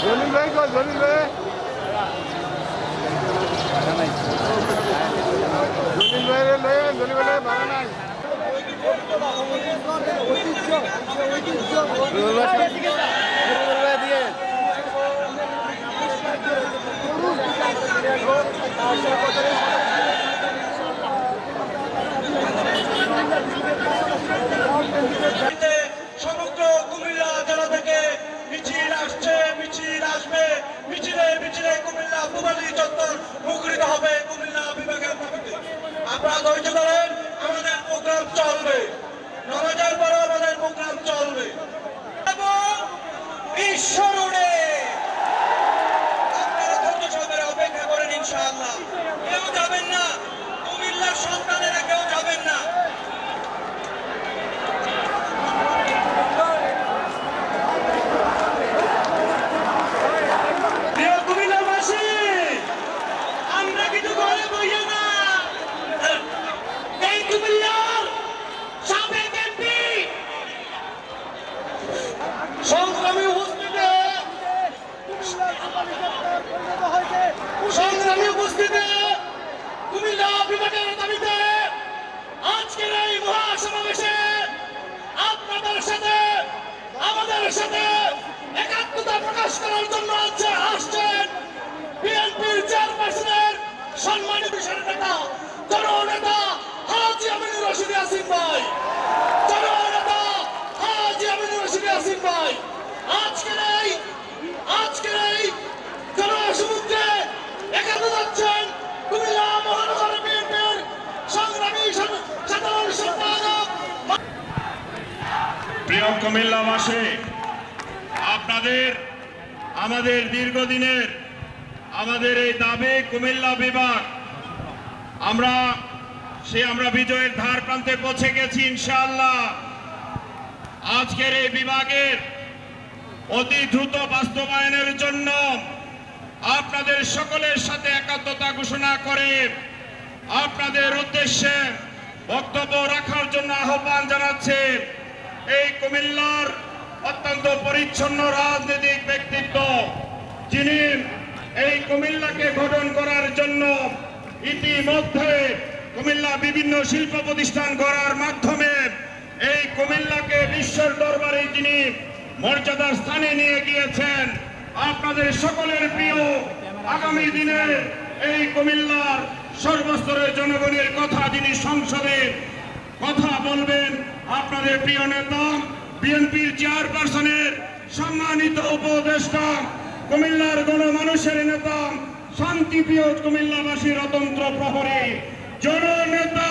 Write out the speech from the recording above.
জলিল ভাই কো জলিল ভাই জলিল ভাই লয়ে জলিল ভাই ভালো নাই ঐতিহ্য ঐতিহ্য কুমিল্লা জেলা থেকে মিছিল আসছে, মিছিল আসবে। মিছিলে মিছিলে কুমিল্লা পুবালি চত্বর মুখরিত হবে কুমিল্লা বিভাগের দাবিতে। আপনারা ধৈর্য ধরেন, আমাদের প্রোগ্রাম চলবে। নামাজের পরে আমাদের প্রোগ্রাম চলবে। এবং বিশ্ব আপনারা কুমিল্লা দাবিতে আজকের এই মহাসমাবেশে আপনাদের সাথে, আমাদের সাথে একাত্মতা প্রকাশ করার জন্য আছে আসছেন বিএনপির চেয়ারপারসনের সম্মানিত নেতা, জননেতা হাজি আমিনুর রশিদ ইয়াসিন ভাই জননেতা হাজি আমিনুর রশিদ ইয়াসিন ভাই আজকের এই আজকের এই জনসমুদ্রে একাত্ম যাচ্ছেন কুমিল্লা মহানগর বিএনপির সংগ্রামী সা- সাধারণ সম্পাদক প্রিয় কুমিল্লা কুমিল্লাবাসী আপনাদের, আমাদের দীর্ঘদিনের, আমাদের এই দাবি কুমিল্লা বিভাগ। আমরা, সে আমরা বিজয়ের ধার প্রান্তে পৌঁছে গেছি ইনশাআল্লাহ। আজকের এই বিভাগের অতি দ্রুত বাস্তবায়নের জন্য আপনাদের সকলের সাথে একাত্মতা ঘোষণা করে আপনাদের উদ্দেশ্যে বক্তব্য রাখার জন্য আহ্বান জানাচ্ছে। এই কুমিল্লার অত্যন্ত পরিচ্ছন্ন রাজনৈতিক ব্যক্তিত্ব, যিনি এই কুমিল্লাকে গঠন করার জন্য ইতিমধ্যে কুমিল্লা বিভিন্ন শিল্প প্রতিষ্ঠান করার মাধ্যমে এই কুমিল্লাকে বিশ্বের দরবারে যিনি মর্যাদার স্থানে নিয়ে গিয়েছেন। আপনাদের সকলের প্রিয় আগামী দিনে এই কুমিল্লার সর্বস্তরের জনগণের কথা যিনি সংসদে কথা বলবেন আপনাদের প্রিয় নেতা, বিএনপির চেয়ারপারসনের সম্মানিত উপদেষ্টা, কুমিল্লার গণমানুষের নেতা, শান্তিপ্রিয় কুমিল্লাবাসীর রতন্ত্র প্রহরী, জননেতা